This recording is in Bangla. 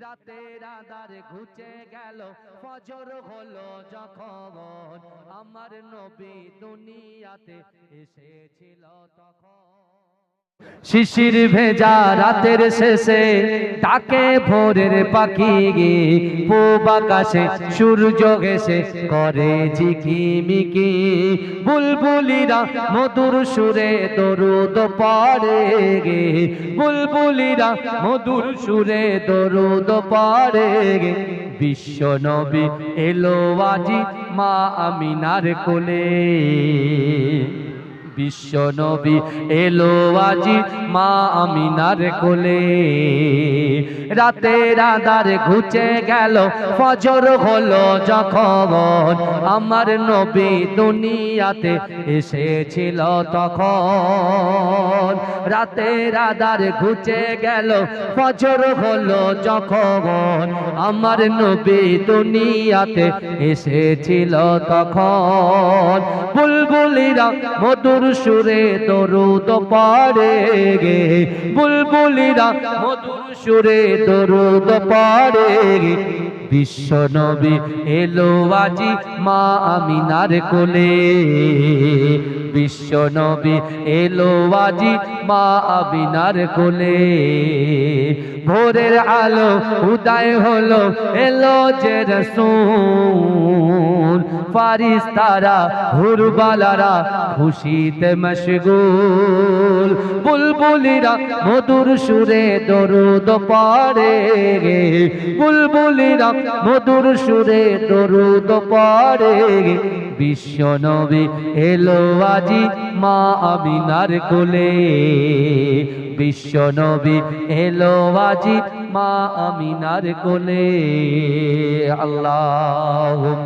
রাতের রাদার ঘুচে গেল ফজর হলো যখন। আমার নবী দুনিয়াতে এসেছিল তখন। শিশির ভেজা রাতের শেষে তাকে ভোরের পাখি পূব আকাশে সূর্য ঘেসে করে ঝিকিমিকি বুলবুলিরা মধুর সুরে দরুদ পড়ে গে। বুলবুলিরা মধুর সুরে দরুদ পড়ে গে। বিশ্ব নবী এলো আজি মা আমিনার কোলে। বিশ্ব নবী এলো আজি মা আমিনার কোলে। রাতের আধার ঘুচে গেল, ফজর হলো যখন আমার নবী দুনিয়াতে এসেছিল তখন। রাতের আধার ঘুচে গেল, ফজর হলো যখন আমার নবী দুনিয়াতে এসেছিল তখন। বুলবুলিরা মধুর সুরে তো পড়ে গে বুলবুলিরা মধুর সুরে দরুদ পড়ে গে বিশ্ব নবী এলো আজি মা আমিনার কোলে। বিশ্ব নবী এলো আজি মা আমিনার কোলে। ভোরের আলো উদয় হলো, এলো যে রসুল। ফারিস তারা হুরবালারা খুশিতে মশগুল। বুলবুলিরা মধুর সুরে দরুদ গে বুলবুলিরা মধুর সুরে দরুদ গে বিশ্ব নবী এলো মা আমিনার কোলে। বিশ্ব নবী এলো আজি মা আমিনার কোলে। আল্লাহ